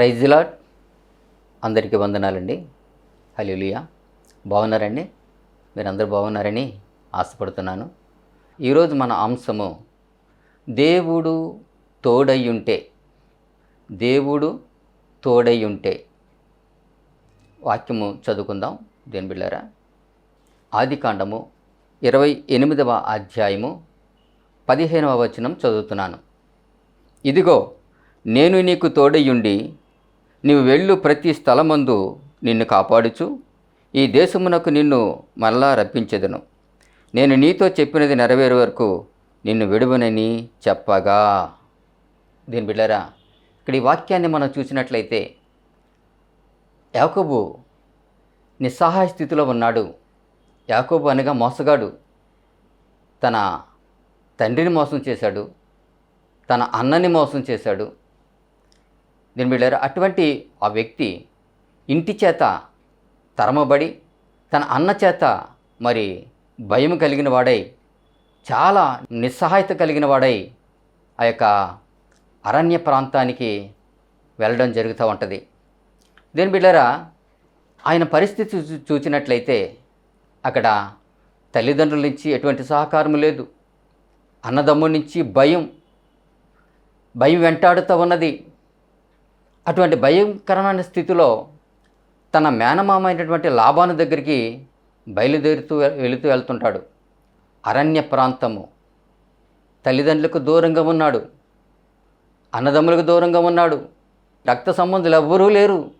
ప్రైజ్లాడ్ అందరికీ వందనాలండి. హలిలియా బాగున్నారండి? మీరందరూ బాగున్నారని ఆశపడుతున్నాను. ఈరోజు మన అంశము దేవుడు తోడయ్యుంటే దేవుడు తోడయ్యుంటే. వాక్యము చదువుకుందాం. దేని బిళ్ళారా ఆది కాండము ఇరవై ఎనిమిదవ అధ్యాయము పదిహేనవ వచనం చదువుతున్నాను. ఇదిగో నేను నీకు తోడయ్యుండి నీవు వెళ్ళు ప్రతి స్థలమందు నిన్ను కాపాడుచు. ఈ దేశమునకు నిన్ను మరలా రప్పించెదను. నేను నీతో చెప్పినది నెరవేరు వరకు నిన్ను విడువనని చెప్పగా. దీని బిడ్డరా ఇక్కడ ఈ వాక్యాన్ని మనం చూసినట్లయితే యాకోబు నిస్సహాయ స్థితిలో ఉన్నాడు. యాకోబు అనగా మోసగాడు. తన తండ్రిని మోసం చేశాడు. తన అన్నని మోసం చేశాడు. దీని బిడ్డారు అటువంటి ఆ వ్యక్తి ఇంటి చేత తరమబడి తన అన్న చేత మరి భయం కలిగిన వాడై చాలా నిస్సహాయత కలిగిన వాడై ఆ యొక్క అరణ్య ప్రాంతానికి వెళ్ళడం జరుగుతూ ఉంటుంది. దీని బిడ్డారా ఆయన పరిస్థితి చూ- చూచినట్లయితే అక్కడ తల్లిదండ్రుల నుంచి ఎటువంటి సహకారం లేదు. అన్నదమ్ముల నుంచి భయం భయం వెంటాడుతూ ఉన్నది. అటువంటి భయంకరమైన స్థితిలో తన మేనమామ అయినటువంటి లాభాను దగ్గరికి బయలుదేరుతూ వెళుతూ వెళ్తుంటాడు. అరణ్య ప్రాంతము. తల్లిదండ్రులకు దూరంగా ఉన్నాడు. అన్నదమ్ములకు దూరంగా ఉన్నాడు. రక్త సంబంధులు ఎవ్వరూ లేరు.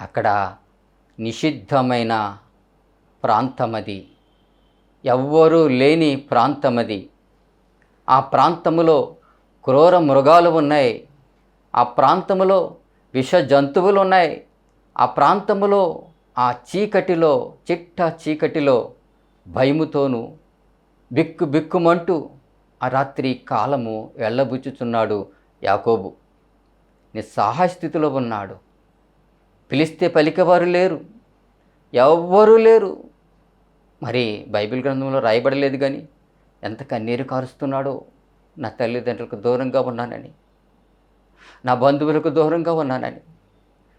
అక్కడ నిషిద్ధమైన ప్రాంతమది. ఎవ్వరూ లేని ప్రాంతమది. ఆ ప్రాంతములో క్రూర మృగాలు ఉన్నాయి. ఆ ప్రాంతములో విష జంతువులు ఉన్నాయి ఆ ప్రాంతములో ఆ చీకటిలో చిట్ట చీకటిలో భయముతోనూ బిక్కు బిక్కుమంటూ ఆ రాత్రి కాలము వెళ్ళబుచ్చుచున్నాడు యాకోబు. నిస్సహాయ స్థితిలో ఉన్నాడు. పిలిస్తే పలికేవారు లేరు. ఎవ్వరూ లేరు. మరి బైబిల్ గ్రంథంలో రాయబడలేదు కానీ ఎంత కన్నీరు కారుస్తున్నాడో నా తల్లిదండ్రులకు దూరంగా ఉన్నానని. నా బంధువులకు దూరంగా ఉన్నానని.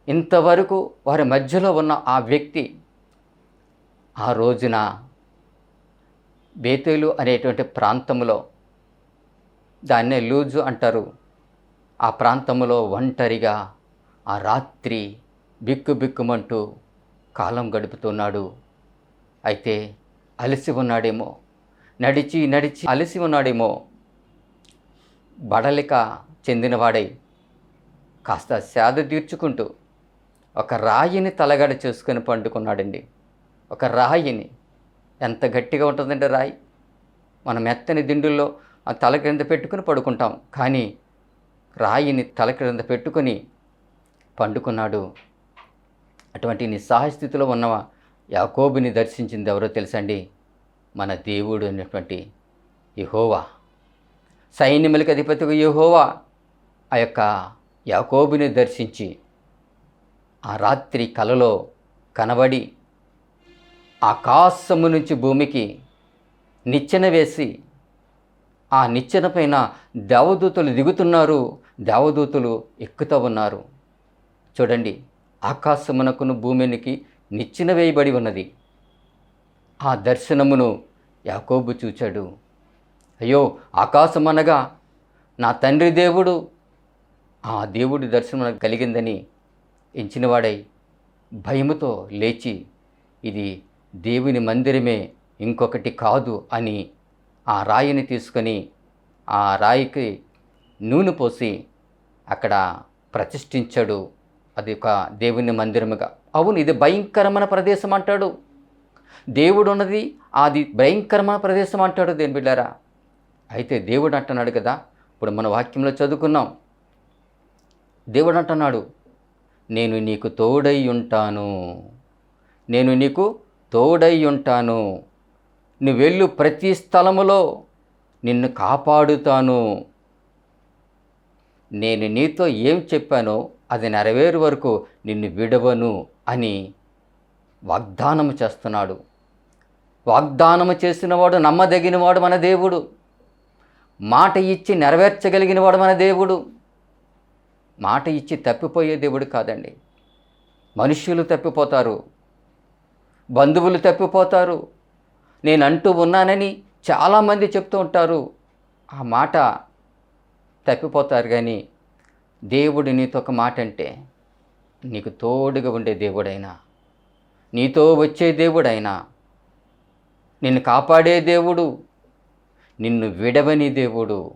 ఇంతవరకు వారి మధ్యలో ఉన్న ఆ వ్యక్తి ఆ రోజున బేతేలు అనేటువంటి ప్రాంతంలో దాన్నే లూజు అంటారు. ఆ ప్రాంతంలో ఒంటరిగా ఆ రాత్రి బిక్కు బిక్కుమంటూ కాలం గడుపుతున్నాడు. అయితే అలసి ఉన్నాడేమో నడిచి నడిచి అలసి ఉన్నాడేమో బడలిక చెందినవాడై కాస్త సేద తీర్చుకుంటూ ఒక రాయిని తలగడ చేసుకొని పండుకున్నాడండి. ఒక రాయిని. ఎంత గట్టిగా ఉంటుందండి రాయి? మనం మెత్తని దిండుల్లో ఆ తల క్రింద పెట్టుకుని పడుకుంటాం. కానీ రాయిని తల క్రింద పెట్టుకొని పండుకున్నాడు. అటువంటి నిస్సహాయ స్థితిలో ఉన్న యాకోబుని దర్శించింది ఎవరో తెలుసండి? మన దేవుడు అనేటువంటి యహోవా. సైన్యములకు అధిపతిగా యహోవా. ఆ యొక్క యాకోబుని దర్శించి ఆ రాత్రి కలలో కనబడి ఆకాశము నుంచి భూమికి నిచ్చెన వేసి ఆ నిచ్చెన పైన దేవదూతలు దిగుతున్నారు. దేవదూతలు ఎక్కుతూ ఉన్నారు. చూడండి ఆకాశమునకును భూమినికి నిచ్చెన వేయబడి ఉన్నది. ఆ దర్శనమును యాకోబు చూచాడు. అయ్యో ఆకాశం అనగా నా తండ్రి దేవుడు ఆ దేవుడి దర్శనం కలిగిందని ఎంచినవాడై భయముతో లేచి ఇది దేవుని మందిరమే ఇంకొకటి కాదు అని ఆ రాయిని తీసుకొని ఆ రాయికి నూనె పోసి అక్కడ ప్రతిష్ఠించాడు. అది ఒక దేవుని మందిరముగా. అవును ఇది భయంకరమైన ప్రదేశం అంటాడు. దేవుడు ఉన్నది అది భయంకరమైన ప్రదేశం అంటాడు దేని బిడ్డారా. అయితే దేవుడు అంటున్నాడు కదా ఇప్పుడు మన వాక్యంలో చదువుకున్నాం. దేవుడు అంటున్నాడు నేను నీకు తోడై ఉంటాను. నేను నీకు తోడై ఉంటాను. నువ్వు వెళ్ళు ప్రతి స్థలములో నిన్ను కాపాడుతాను. నేను నీతో ఏం చెప్పానో అది నెరవేరు వరకు నిన్ను విడవను అని వాగ్దానము చేస్తున్నాడు. వాగ్దానము చేసినవాడు నమ్మదగినవాడు మన దేవుడు. మాట ఇచ్చి నెరవేర్చగలిగినవాడు మన దేవుడు. మాట ఇచ్చి తప్పిపోయే దేవుడు కాదండి. మనుష్యులు తప్పిపోతారు. బంధువులు తప్పిపోతారు. నేను అంటూ ఉన్నానని చాలామంది చెప్తూ ఉంటారు. ఆ మాట తప్పిపోతారు కానీ దేవుడు నీతో ఒక మాట అంటే నీకు తోడుగా ఉండే దేవుడైనా నీతో వచ్చే దేవుడైనా నిన్ను కాపాడే దేవుడు నిన్ను విడవని దేవుడు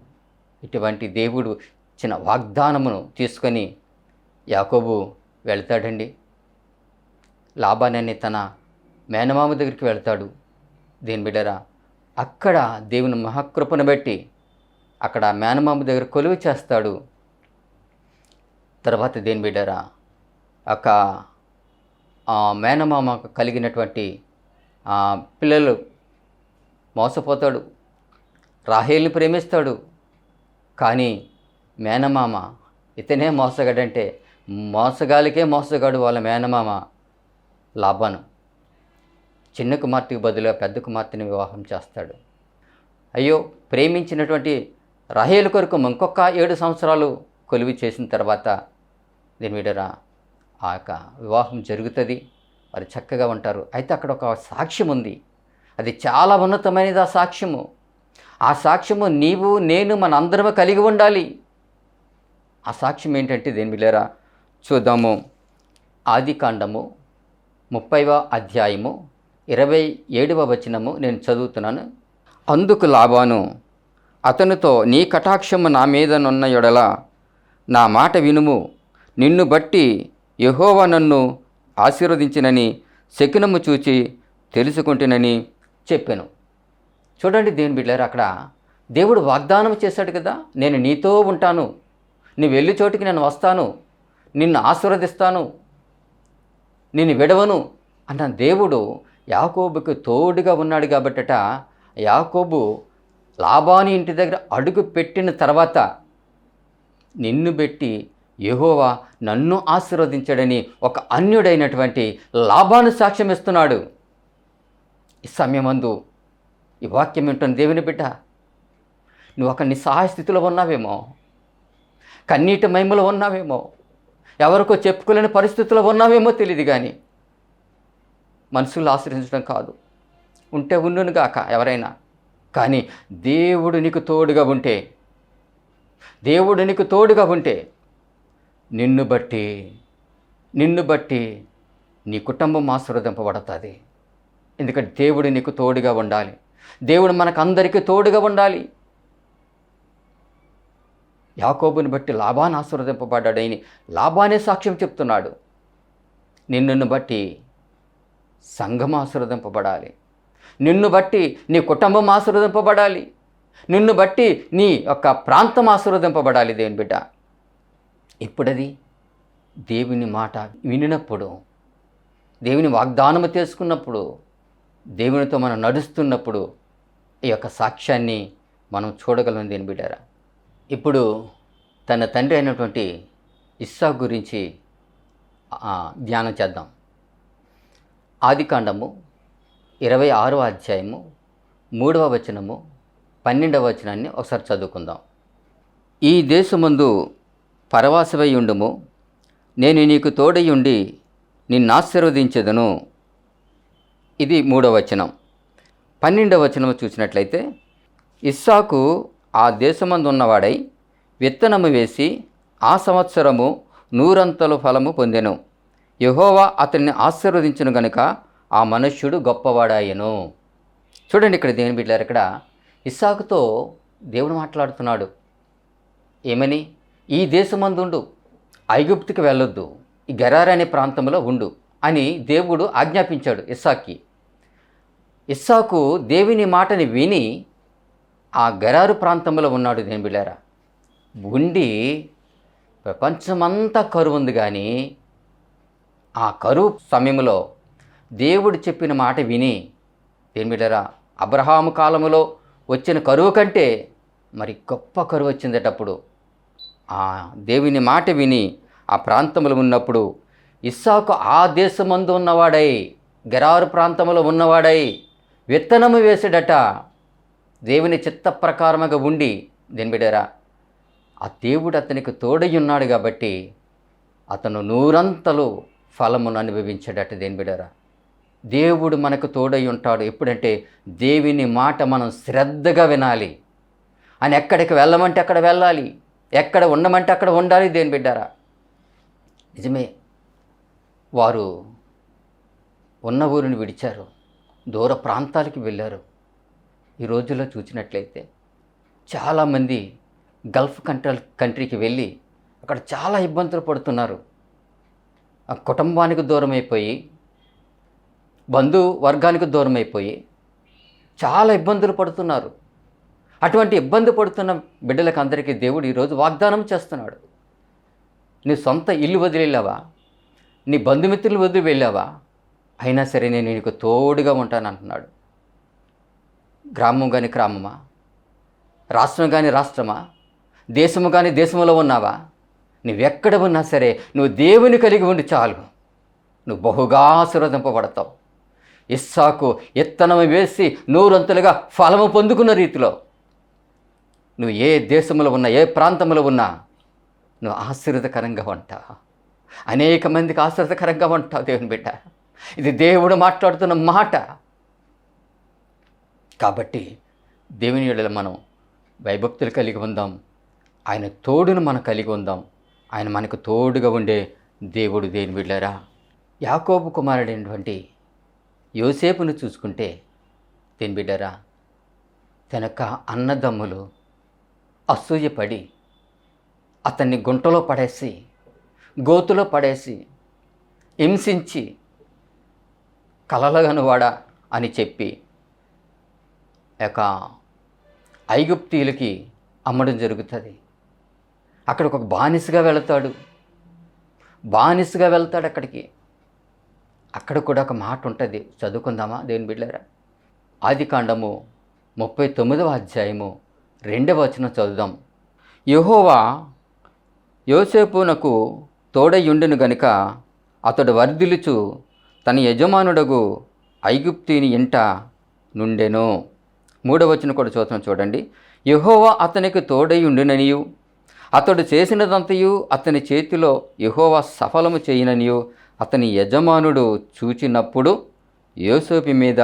ఇటువంటి దేవుడు చిన్న వాగ్దానమును తీసుకొని యాకోబు వెళ్తాడండి. లాభానని తన మేనమామ దగ్గరికి వెళ్తాడు. దీని బిడ్డరా అక్కడ దేవుని మహాకృపను బట్టి అక్కడ మేనమామ దగ్గర కొలువు చేస్తాడు. తర్వాత దేని బిడ్డరా ఒక ఆ మేనమామ కలిగినటువంటి పిల్లలు మోసపోతాడు. రాహేల్ని ప్రేమిస్తాడు. కానీ మేనమామ. ఇతనే మోసగాడంటే మోసగాలికే మోసగాడు వాళ్ళ మేనమామ లాభాను. చిన్న కుమార్తెకు బదులుగా పెద్ద కుమార్తెని వివాహం చేస్తాడు. అయ్యో ప్రేమించినటువంటి రహేలు కొరకు ఇంకొక ఏడు సంవత్సరాలు కొలివి చేసిన తర్వాత దీని మీదరా ఆ యొక్క వివాహం జరుగుతుంది. వారు చక్కగా ఉంటారు. అయితే అక్కడ ఒక సాక్ష్యం ఉంది. అది చాలా ఉన్నతమైనది ఆ సాక్ష్యము. ఆ సాక్ష్యము నీవు నేను మనందరము కలిగి ఉండాలి. ఆ సాక్ష్యం ఏంటంటే దేని బిళ్ళారా చూద్దాము. ఆది కాండము ముప్పైవ అధ్యాయము ఇరవై ఏడవ వచనము నేను చదువుతున్నాను. అందుకు లాభాను అతనితో నీ కటాక్షము నా మీదనున్న ఎడల నా మాట వినుము. నిన్ను బట్టి యహోవ నన్ను ఆశీర్వదించినని శకునము చూచి తెలుసుకుంటునని చెప్పాను. చూడండి దేవుని బిడ్డారు అక్కడ దేవుడు వాగ్దానం చేశాడు కదా నేను నీతో ఉంటాను. నీ వెళ్ళి చోటికి నేను వస్తాను. నిన్ను ఆశీర్వదిస్తాను. నిన్ను విడవను అన్న దేవుడు యాకోబుకు తోడుగా ఉన్నాడు కాబట్టట యాకోబు లాభాని ఇంటి దగ్గర అడుగు పెట్టిన తర్వాత నిన్ను పెట్టి యహోవా నన్ను ఆశీర్వదించాడని ఒక అన్యుడైనటువంటి లాభాను సాక్ష్యం ఇస్తున్నాడు. ఈ సమయమందు ఈ వాక్యం ఏంటని దేవుని బిడ్డ నువ్వు ఒక నిస్సహాయ స్థితిలో ఉన్నావేమో. కన్నీటి మహిమలు ఉన్నావేమో? ఎవరికో చెప్పుకోలేని పరిస్థితుల్లో ఉన్నావేమో తెలియదు కానీ మనుషులు ఆశ్రయించడం కాదు. ఉంటే ఉండును గాక ఎవరైనా. కానీ దేవుడు నీకు తోడుగా ఉంటే దేవుడు నీకు తోడుగా ఉంటే నిన్ను బట్టి నిన్ను బట్టి నీ కుటుంబం ఆశీర్వదింపబడుతుంది. ఎందుకంటే దేవుడు నీకు తోడుగా ఉండాలి. దేవుడు మనకందరికీ తోడుగా ఉండాలి. యాకోబుని బట్టి లాభాన్ని ఆశీర్వదింపబడ్డాడని లాభానే సాక్ష్యం చెప్తున్నాడు. నిన్నును బట్టి సంఘం ఆశీర్వదింపబడాలి. నిన్ను బట్టి నీ కుటుంబం ఆశీర్వదింపబడాలి. నిన్ను బట్టి నీ యొక్క ప్రాంతం ఆశీర్వదింపబడాలి దేవుని బిడ్డ. ఇప్పుడది దేవుని మాట వినినప్పుడు దేవుని వాగ్దానము చేసుకున్నప్పుడు దేవునితో మనం నడుస్తున్నప్పుడు ఈ యొక్క సాక్ష్యాన్ని మనం చూడగలం దేని బిడ్డారా? ఇప్పుడు తన తండ్రి అయినటువంటి ఇస్సా గురించి ధ్యానం చేద్దాం. ఆదికాండము ఇరవై ఆరవ అధ్యాయము మూడవ వచనము పన్నెండవ వచనాన్ని ఒకసారి చదువుకుందాం. ఈ దేశమందు పరవాసమై ఉండుము నేను నీకు తోడయుండి నిన్నాశీర్వదించెదను ఇది మూడవ వచనం. పన్నెండవ వచనం చూసినట్లయితే ఇస్సాకు ఆ దేశమందు ఉన్నవాడై విత్తనము వేసి ఆ సంవత్సరము నూరంతలు ఫలము పొందెను. యహోవా అతన్ని ఆశీర్వదించను గనుక ఆ మనుష్యుడు గొప్పవాడాయను. చూడండి ఇక్కడ దేని బిడ్డారు ఇక్కడ ఇస్సాకుతో దేవుడు మాట్లాడుతున్నాడు. ఏమని? ఈ దేశమందుండు ఐగుప్తికి వెళ్ళొద్దు ఈ గరార్ అనే ప్రాంతంలో ఉండు అని దేవుడు ఆజ్ఞాపించాడు ఇస్సాక్కి. ఇస్సాకు దేవుని మాటని విని ఆ గరారు ప్రాంతంలో ఉన్నాడు నేను ఉండి ప్రపంచమంతా కరువు ఉంది కానీ ఆ కరువు సమయంలో దేవుడు చెప్పిన మాట విని దేని అబ్రహాము కాలంలో వచ్చిన కరువు కంటే మరి గొప్ప కరువు వచ్చిందటప్పుడు ఆ దేవుని మాట విని ఆ ప్రాంతంలో ఉన్నప్పుడు ఇస్సాకు ఆ దేశమందు ఉన్నవాడై గెరారు ప్రాంతంలో ఉన్నవాడై విత్తనము వేసాడట. దేవుని చిత్త ప్రకారముగా ఉండి దేని బిడ్డారా ఆ దేవుడు అతనికి తోడై ఉన్నాడు కాబట్టి అతను నూరంతలు ఫలమును అనుభవించాడట దేని బిడరా దేవుడు మనకు తోడై ఉంటాడు. ఎప్పుడంటే దేవుని మాట మనం శ్రద్ధగా వినాలి. అని ఎక్కడికి వెళ్ళమంటే అక్కడ వెళ్ళాలి. ఎక్కడ ఉండమంటే అక్కడ ఉండాలి దేని బిడ్డారా నిజమే వారు ఉన్న ఊరిని విడిచారు. దూర ప్రాంతాలకి వెళ్ళారు. ఈ రోజుల్లో చూసినట్లయితే చాలామంది గల్ఫ్ కంట్రీ కంట్రీకి వెళ్ళి అక్కడ చాలా ఇబ్బందులు పడుతున్నారు. ఆ కుటుంబానికి దూరం అయిపోయి బంధు వర్గానికి దూరం అయిపోయి చాలా ఇబ్బందులు పడుతున్నారు. అటువంటి ఇబ్బంది పడుతున్న బిడ్డలకు అందరికీ దేవుడు ఈరోజు వాగ్దానం చేస్తున్నాడు. నీ సొంత ఇల్లు వదిలి వెళ్ళావా? నీ బంధుమిత్రులు వదిలి వెళ్ళావా? అయినా సరే నేను నీకు తోడుగా ఉంటాను అంటున్నాడు గ్రామం కానీ గ్రామమా? రాష్ట్రం కానీ రాష్ట్రమా? దేశము కానీ దేశంలో ఉన్నావా? నువ్వెక్కడ ఉన్నా సరే నువ్వు దేవుని కలిగి ఉండి చాలు. నువ్వు బహుగా ఆశీర్వదింపబడతావు. ఇస్సాకు ఇత్తనం వేసి నూరంతులుగా ఫలము పొందుకున్న రీతిలో నువ్వు ఏ దేశంలో ఉన్నా ఏ ప్రాంతంలో ఉన్నా నువ్వు ఆశీర్వదకరంగా ఉంటావు అనేక మందికి ఆశీర్వదకరంగా ఉంటావు దేవుని బిడ్డ. ఇది దేవుడు మాట్లాడుతున్న మాట. కాబట్టి దేవుని ఎడల మనం వైభక్తులు కలిగి ఉందాం. ఆయన తోడును మనం కలిగి ఉందాం. ఆయన మనకు తోడుగా ఉండే దేవుడు దేని బిడ్డరా యాకోబు కుమారుడైనటువంటి యోసేపును చూసుకుంటే దేని బిడ్డరా తనక అన్నదమ్ములు అసూయపడి అతన్ని గుంటలో పడేసి గోతులో పడేసి హింసించి కలలగనువాడా అని చెప్పి యొక్క ఐగుప్తీయులకి అమ్మడం జరుగుతుంది. అక్కడ ఒక బానిసగా వెళతాడు. బానిసగా వెళ్తాడు అక్కడికి. అక్కడ కూడా ఒక మాట ఉంటుంది. చదువుకుందామా? దేవుని బిడ్డారా ఆది కాండము ముప్పై తొమ్మిదవ అధ్యాయము రెండవ వచనం చదువుదాం. యహోవా యోసేపునకు తోడయుండును గనుక అతడు వర్ధిలుచు తన యజమానుడగు ఐగుప్తిని ఇంట నుండెను. మూడవ వచ్చిన కూడా చూద్దాం చూడండి. యహోవా అతనికి తోడయుండుననియు అతడు చేసినదంతయు అతని చేతిలో యహోవా సఫలము చేయననియు. అతని యజమానుడు చూచినప్పుడు యోసోపి మీద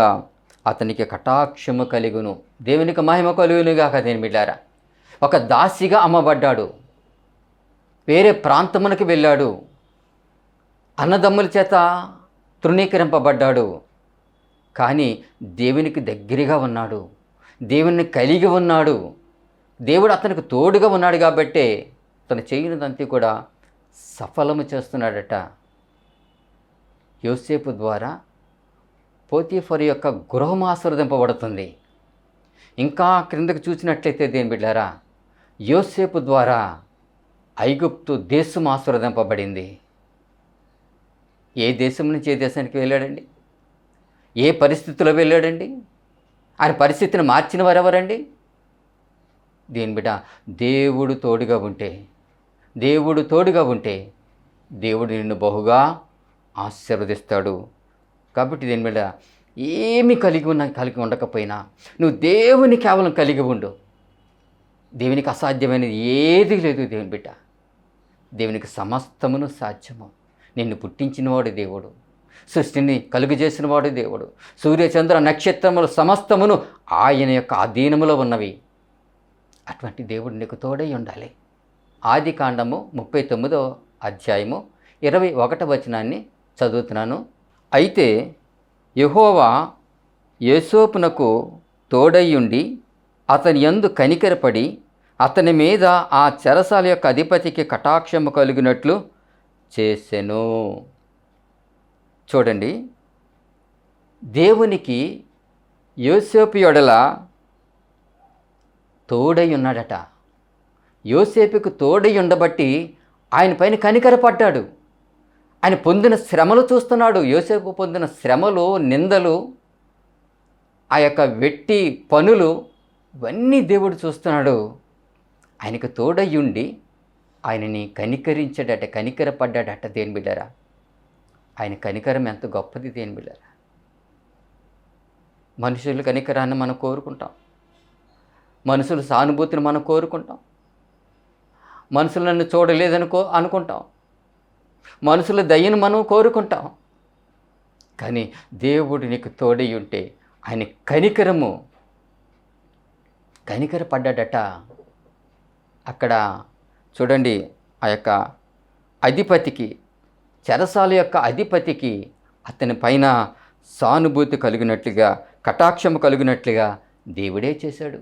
అతనికి కటాక్షము కలుగును. దేవునికి మహిమ కలుగునుగాక దేని బిడ్డారా. ఒక దాసిగా అమ్మబడ్డాడు. వేరే ప్రాంతమునకు వెళ్ళాడు. అన్నదమ్ముల చేత తృణీకరింపబడ్డాడు. కానీ దేవునికి దగ్గరగా ఉన్నాడు. దేవుణ్ణి కలిగి ఉన్నాడు. దేవుడు అతనికి తోడుగా ఉన్నాడు కాబట్టే తను చేయనిదంతా కూడా సఫలము చేస్తున్నాడట. యోసేపు ద్వారా పోతీఫర్ యొక్క గృహం ఆశీర్వదింపబడుతుంది. ఇంకా క్రిందకు చూసినట్లయితే దేని బిడ్డారా యోసేపు ద్వారా ఐగుప్తు దేశం ఆశీర్వదింపబడింది. ఏ దేశం నుంచి ఏ దేశానికి వెళ్ళాడండి? ఏ పరిస్థితుల్లో వెళ్ళాడండి? ఆయన పరిస్థితిని మార్చిన వారు ఎవరండి దీని బిడ్డ దేవుడు తోడుగా ఉంటే దేవుడు తోడుగా ఉంటే దేవుడు నిన్ను బహుగా ఆశీర్వదిస్తాడు. కాబట్టి దీని బిడ్డ ఏమి కలిగి ఉన్న కలిగి ఉండకపోయినా నువ్వు దేవుని కేవలం కలిగి ఉండు. దేవునికి అసాధ్యమైనది ఏది లేదు దేవుని బిడ్డ. దేవునికి సమస్తమును సాధ్యము. నిన్ను పుట్టించినవాడు దేవుడు. సృష్టిని కలుగజేసినవాడు దేవుడు. సూర్యచంద్ర నక్షత్రములు సమస్తమును ఆయన యొక్క అధీనములో ఉన్నవి. అటువంటి దేవుడు నీకు తోడై ఉండాలి. ఆది కాండము ముప్పై తొమ్మిదో అధ్యాయము ఇరవై ఒకట వచనాన్ని చదువుతున్నాను. అయితే యహోవా యేసోపునకు తోడయ్యుండి అతని యందు కనికరపడి అతని మీద ఆ చెరసాల యొక్క అధిపతికి కటాక్షము కలిగినట్లు చేసెను. చూడండి. దేవునికి యోసేపు యొడల తోడై ఉన్నాడట. యోసేపుకు తోడై ఉండబట్టి ఆయన పైన కనికరపడ్డాడు ఆయన పొందిన శ్రమలు చూస్తున్నాడు. యోసేపు పొందిన శ్రమలు నిందలు ఆ యొక్క వెట్టి పనులు ఇవన్నీ దేవుడు చూస్తున్నాడు. ఆయనకు తోడయ్యుండి ఆయనని కనికరించాడట కనికరపడ్డాడట దేని బిడ్డరా. ఆయన కనికరం ఎంత గొప్పది దేని బిడ్డరా. మనుషుల కనికరాన్ని మనం కోరుకుంటాం. మనుషుల సానుభూతిని మనం కోరుకుంటాం. మనుషులు నన్ను చూడలేదనుకో అనుకుంటాం. మనుషుల దయ్యను మనం కోరుకుంటాం. కానీ దేవుడు నీకు తోడై ఉంటే ఆయన కనికరము కనికర పడ్డాడట అక్కడ చూడండి ఆ యొక్క అధిపతికి చెరసాల యొక్క అధిపతికి అతని పైన సానుభూతి కలిగినట్లుగా కటాక్షము కలిగినట్లుగా దేవుడే చేశాడు.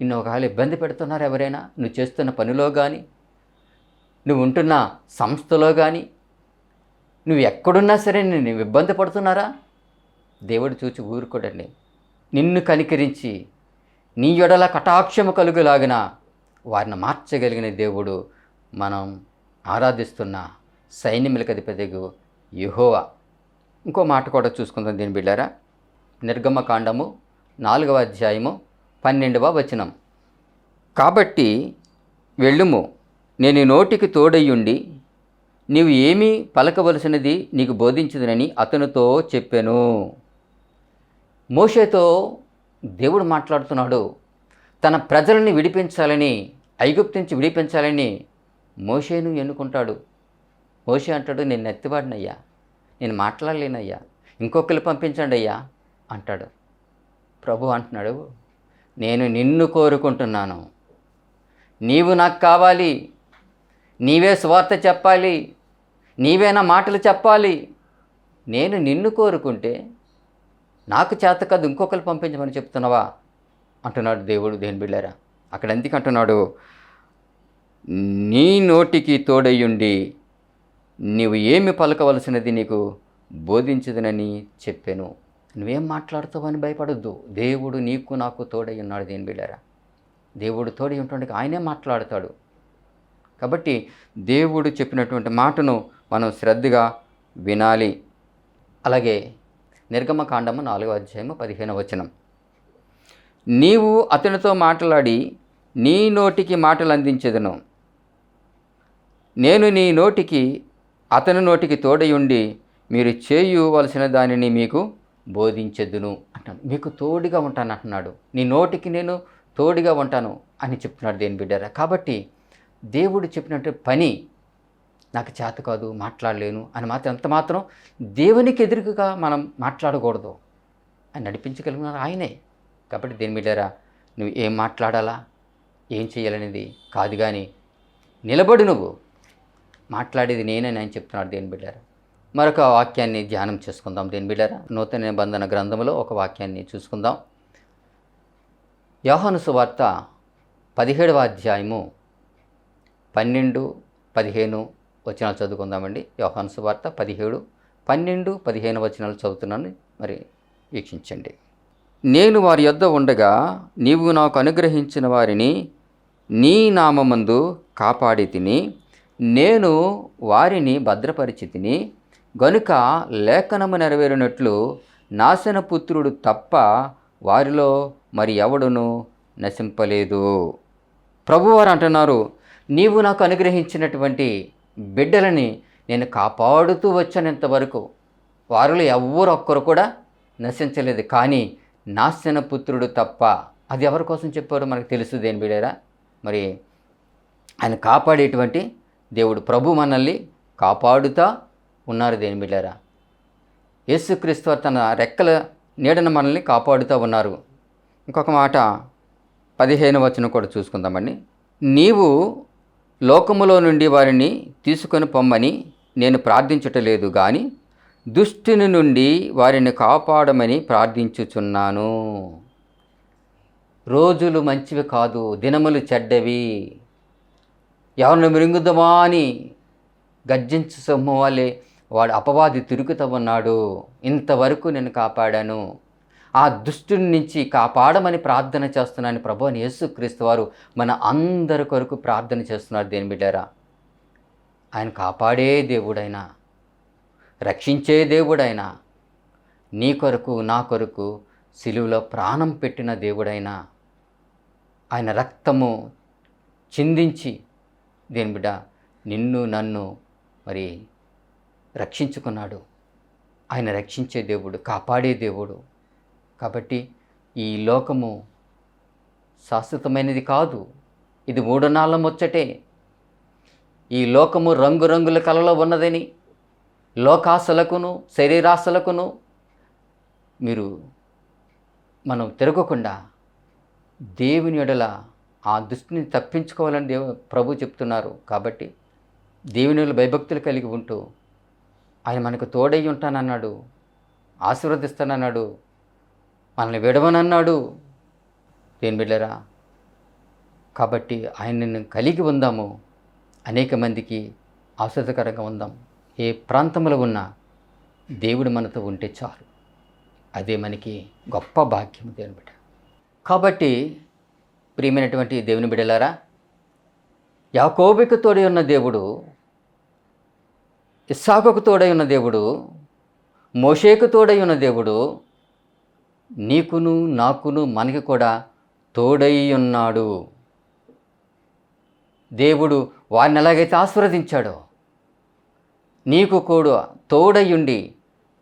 నిన్ను ఒకవేళ ఇబ్బంది పెడుతున్నారు ఎవరైనా నువ్వు చేస్తున్న పనిలో కానీ నువ్వు ఉంటున్న సంస్థలో కానీ నువ్వు ఎక్కడున్నా సరే నేను ఇబ్బంది పడుతున్నారా? దేవుడు చూచి ఊరుకోడండి. నిన్ను కనికరించి నీ ఎడల కటాక్షము కలుగులాగిన వారిని మార్చగలిగిన దేవుడు మనం ఆరాధిస్తున్న సైన్యములకు అధిపతిగు యుహోవా. ఇంకో మాట కూడా చూసుకుందాం దీని బిడ్డారా. నిర్గమకాండము నాలుగవ అధ్యాయము పన్నెండవ వచనం. కాబట్టి వెళ్ళుము నేను నోటికి తోడయ్యుండి నీవు ఏమీ పలకవలసినది నీకు బోధించదునని అతనితో చెప్పాను. మోషేతో దేవుడు మాట్లాడుతున్నాడు తన ప్రజలని విడిపించాలని ఐగుప్తు నుంచి విడిపించాలని మోషేను ఎన్నుకుంటాడు. ఓషి అంటాడు నేను నెత్తివాడినయ్యా నేను మాట్లాడలేనయ్యా ఇంకొకరు పంపించండి అయ్యా అంటాడు. ప్రభు అంటున్నాడు నేను నిన్ను కోరుకుంటున్నాను. నీవు నాకు కావాలి. నీవే స్వార్థ చెప్పాలి. నీవే నా మాటలు చెప్పాలి. నేను నిన్ను కోరుకుంటే నాకు చేత కాదు ఇంకొకరు పంపించమని చెప్తున్నావా? అంటున్నాడు దేవుడు దేని బిళ్ళారా అక్కడ ఎందుకు అంటున్నాడు? నీ నోటికి తోడయ్యుండి నీవు ఏమి పలకవలసినది నీకు బోధించదనని చెప్పాను. నువ్వేం మాట్లాడుతావని భయపడొద్దు. దేవుడు నీకు నాకు తోడై ఉన్నాడు దేని బిళ్ళారా దేవుడు తోడై ఉంటుండగా ఆయనే మాట్లాడతాడు. కాబట్టి దేవుడు చెప్పినటువంటి మాటను మనం శ్రద్ధగా వినాలి. అలాగే నిర్గమకాండము నాలుగో అధ్యాయము పదిహేను వచనం. నీవు అతనితో మాట్లాడి నీ నోటికి మాటలు అందించదును నేను నీ నోటికి అతని నోటికి తోడయుండి మీరు చేయవలసిన దానిని మీకు బోధించదును అంటాను మీకు తోడుగా ఉంటాను అంటున్నాడు. నీ నోటికి నేను తోడుగా ఉంటాను అని చెప్తున్నాడు దేని బిడ్డారా. కాబట్టి దేవుడు చెప్పినట్టు పని నాకు చేత కాదు మాట్లాడలేను అని మాత్రం ఎంత మాత్రం దేవునికి ఎదురుగా మనం మాట్లాడకూడదు అని నడిపించగలిగిన ఆయనే. కాబట్టి దేని బిడ్డారా నువ్వు ఏం మాట్లాడాలా? ఏం చేయాలనేది కాదు కానీ నిలబడు నువ్వు. మాట్లాడేది నేనని ఆయన చెప్తున్నాడు దేని బిడ్డారా? మరొక వాక్యాన్ని ధ్యానం చేసుకుందాం దేని బిడ్డారా? నూతన నిబంధన గ్రంథంలో ఒక వాక్యాన్ని చూసుకుందాం. యోహాను సువార్త పదిహేడవ అధ్యాయము పన్నెండు పదిహేను వచనాలు చదువుకుందామండి. యోహాను సువార్త పదిహేడు పన్నెండు పదిహేను వచనాలు చదువుతున్నాను. మరి వీక్షించండి. నేను వారి యొద్ద ఉండగా నీవు నాకు అనుగ్రహించిన వారిని నీ నామందు కాపాడి తిని నేను వారిని భద్రపరిచితిని గనుక లేఖనము నెరవేరినట్లు నాశనపుత్రుడు తప్ప వారిలో మరి ఎవడును నశింపలేదు. ప్రభువారు అంటున్నారు నీవు నాకు అనుగ్రహించినటువంటి బిడ్డలని నేను కాపాడుతూ వచ్చానంత వరకు వారిలో ఎవరొక్కరు ఒక్కరు కూడా నశించలేదు. కానీ నాశనపుత్రుడు తప్ప. అది ఎవరి కోసం చెప్పారో మనకు తెలుసు దేని బిడ్డారా? మరి ఆయన కాపాడేటువంటి దేవుడు ప్రభు మనల్ని కాపాడుతా ఉన్నారు దేని బిడ్డారా. యేసుక్రీస్తు తన రెక్కల నీడన మనల్ని కాపాడుతూ ఉన్నారు. ఇంకొక మాట పదిహేను వచనం కూడా చూసుకుందామండి నీవు లోకములో నుండి వారిని తీసుకొని పొమ్మని నేను ప్రార్థించటలేదు కానీ దుష్టుని నుండి వారిని కాపాడమని ప్రార్థించుచున్నాను. రోజులు మంచివి కాదు దినములు చెడ్డవి. ఎవరిని మృంగుదమా అని గర్జించు సొమ్ము వాళ్ళే వాడు అపవాది తిరుగుతామన్నాడు. ఇంతవరకు నేను కాపాడాను. ఆ దుష్టుని నుంచి కాపాడమని ప్రార్థన చేస్తున్నాను ప్రభు అని యేసుక్రీస్తు వారు మన అందరి కొరకు ప్రార్థన చేస్తున్నారు. దేని బిడ్డారా? ఆయన కాపాడే దేవుడైనా రక్షించే దేవుడైనా నీ కొరకు నా కొరకు సిలువలో ప్రాణం పెట్టిన దేవుడైనా ఆయన రక్తము చిందించి దేని బిడ్డ? నిన్ను నన్ను మరి రక్షించుకున్నాడు. ఆయన రక్షించే దేవుడు కాపాడే దేవుడు. కాబట్టి ఈ లోకము శాశ్వతమైనది కాదు. ఇది మూడు ముచ్చటే. ఈ లోకము రంగురంగుల కలలో ఉన్నదని లోకాశలకును శరీరాశలకును మీరు మనం తిరగకుండా దేవుని ఎడల ఆ దృష్టిని తప్పించుకోవాలని దేవు ప్రభు చెప్తున్నారు. కాబట్టి దేవుని భయభక్తులు కలిగి ఉంటూ ఆయన మనకు తోడై ఉంటానన్నాడు ఆశీర్వదిస్తానన్నాడు మనల్ని విడవనన్నాడు. దేని బిడ్డరా కాబట్టి ఆయనను కలిగి ఉందాము. అనేక మందికి ఆశ్రదకరంగా ఉందాం. ఏ ప్రాంతంలో ఉన్నా దేవుడు మనతో ఉంటే చాలు. అదే మనకి గొప్ప భాగ్యం దేని బిడ్డ. కాబట్టి ప్రియమైనటువంటి దేవుని బిడలారా యాకోబికి తోడై ఉన్న దేవుడు ఇస్సాకుకు తోడై ఉన్న దేవుడు మోషేకు తోడై ఉన్న దేవుడు నీకును నాకును మనకి కూడా తోడై ఉన్నాడు. దేవుడు వారిని ఎలాగైతే ఆశీర్వదించాడో నీకు కూడా తోడయుండి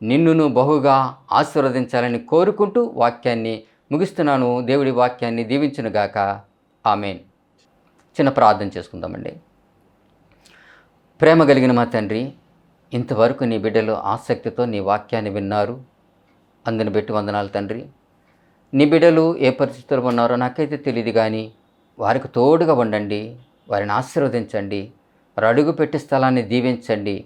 నిన్నును బహుగా ఆశీర్వదించాలని కోరుకుంటూ వాక్యాన్ని ముగిస్తున్నాను. దేవుడి వాక్యాన్ని దీవించునుగాక ఆమెన్. చిన్న ప్రార్థన చేసుకుందామండి. ప్రేమ కలిగిన మా తండ్రి ఇంతవరకు నీ బిడ్డలు ఆసక్తితో నీ వాక్యాన్ని విన్నారు. అందుని పెట్టి వందనాలు తండ్రి. నీ బిడ్డలు ఏ పరిస్థితుల్లో ఉన్నారో నాకైతే తెలియదు కానీ వారికి తోడుగా ఉండండి. వారిని ఆశీర్వదించండి. వారు అడుగు పెట్టి స్థలాన్ని దీవించండి.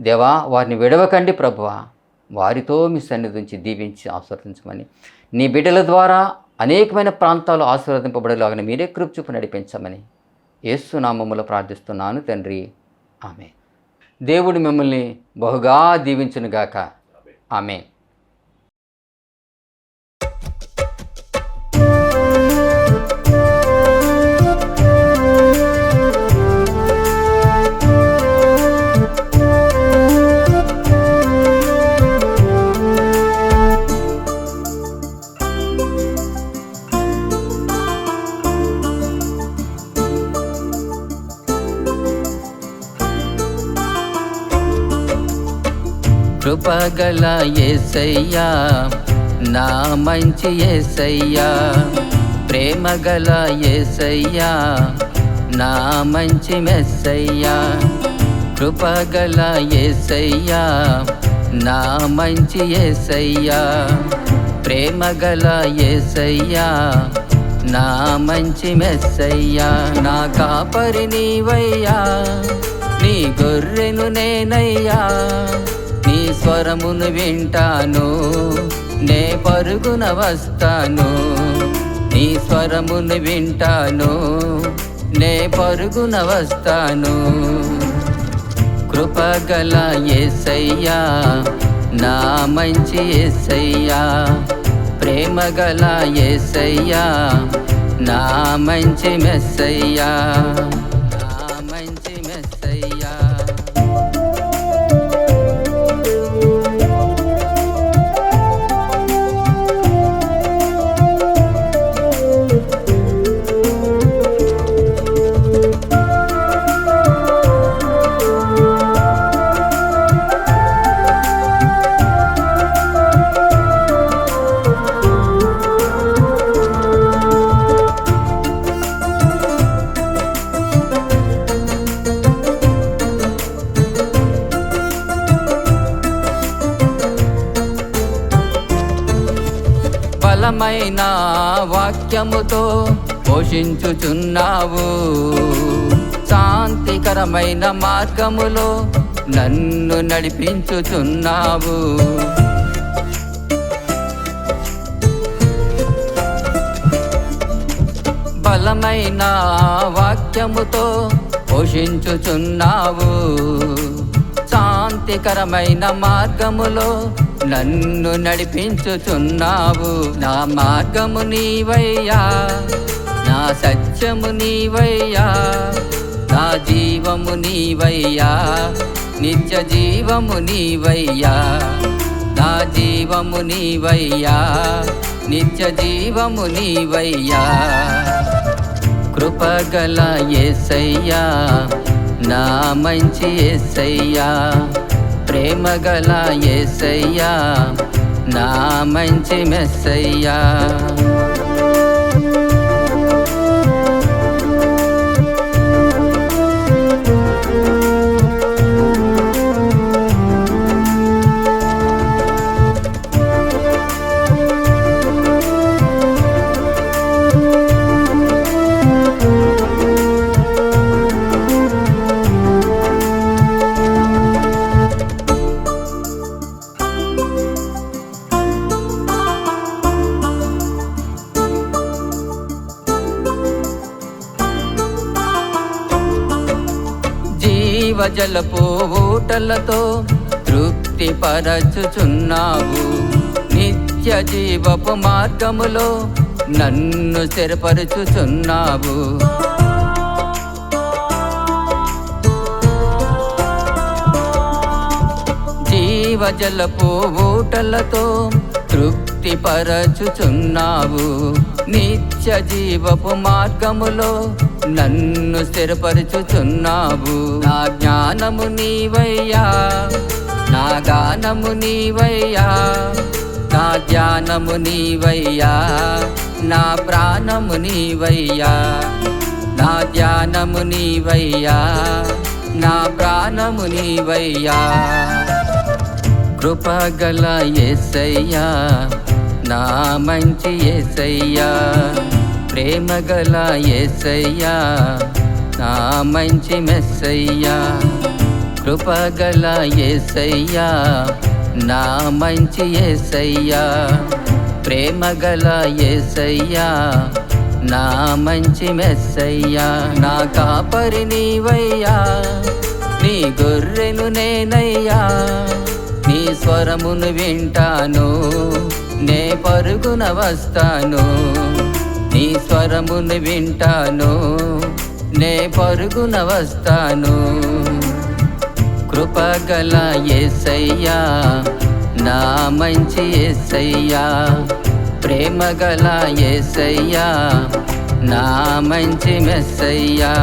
దేవా వారిని విడవకండి ప్రభువా. వారితో మీ సన్నిధి నుంచి దీవించి ఆశీర్వదించమని. నీ బిడ్డల ద్వారా అనేకమైన ప్రాంతాలు ఆశీర్వదింపబడేలాగా మీరే కృప్చూపు నడిపించమని. యేసు నామములో ప్రార్థిస్తున్నాను తండ్రి. ఆమె దేవుడు మిమ్మల్ని బహుగా దీవించునుగాక. ఆమె కృపగల ఏసయ్యా నా మంచి ఏసయ్యా. ప్రేమగల ఏసయ్యా నా మంచి మెస్సయ్యా. కృపగల ఏసయ్యా నా మంచి ఏసయ్యా. ప్రేమగల ఏసయ్యా నా మంచి మెస్సయ్యా. నా కాపరి నీవయ్యా నీ గొర్రెను నేనయ్యా. నీ స్వరమును వింటాను. నే పరుగున వస్తాను. నీ స్వరమును వింటాను. నే పరుగున వస్తాను. కృపగల ఎసయ్యా నా మంచి ఎసయ్యా ప్రేమగల ఎసయ్యా నా మంచి మెస్సయ్యా. వాక్యముతో పోషించుచున్నావు. శాంతికరమైన మార్గములో నన్ను నడిపించుచున్నావు. బలమైన వాక్యముతో పోషించుచున్నావు. శాంతికరమైన మార్గములో నన్ను నడిపించుచున్నావు. నా మార్గము నీవయ్యా. నా సత్యము నీవయ్యా. నా జీవము నీవయ్యా. నిత్య జీవము నీవయ్యా. నా జీవము నీవయ్యా. నిత్య జీవము నీవయ్యా. కృపగల ఎసయ్యా నా మంచి ఏసయ్యా ప్రేమగల ఏసయ్యా నా మంచి మెస్సయ్యా. జీవజలపు ఊటలతో తృప్తి పరచుచున్నావు నిత్య జీవపు మార్గములో నన్ను స్థిరపరచుచున్నావు. జీవజలపు ఊటలతో తృప్తి పరచుచున్నావు నిత్య జీవపు మార్గములో నన్ను స్థిరపరచుచున్నావు. నా జ్ఞానము నీవయ్యా. నా గానము నీవయ్యా. నా ధ్యానము నీవయ్యా. నా ప్రాణము నీవయ్యా. నా ధ్యానము నీవయ్యా. నా ప్రాణము నీవయ్యా. కృపగల ఏసయ్యా నా మంచి ఏసయ్యా ప్రేమగల ఏసయ్యా నా మంచి మెస్సయ్యా. కృపగల ఏసయ్యా నా మంచి ఏసయ్యా. ప్రేమగల ఏసయ్యా నా మంచి మెస్సయ్యా. నా కాపరి నీవయ్యా నీ గొర్రెను నేనయ్యా. నీ స్వరమును వింటాను నే పరుగున వస్తాను. నీ స్వరమును వింటాను. నే పరుగున వస్తాను. కృపగల ఎస్సయ్యా నా మంచి ఎస్సయ్యా ప్రేమగల ఎస్సయ్యా నా మంచి మెస్సయ్యా.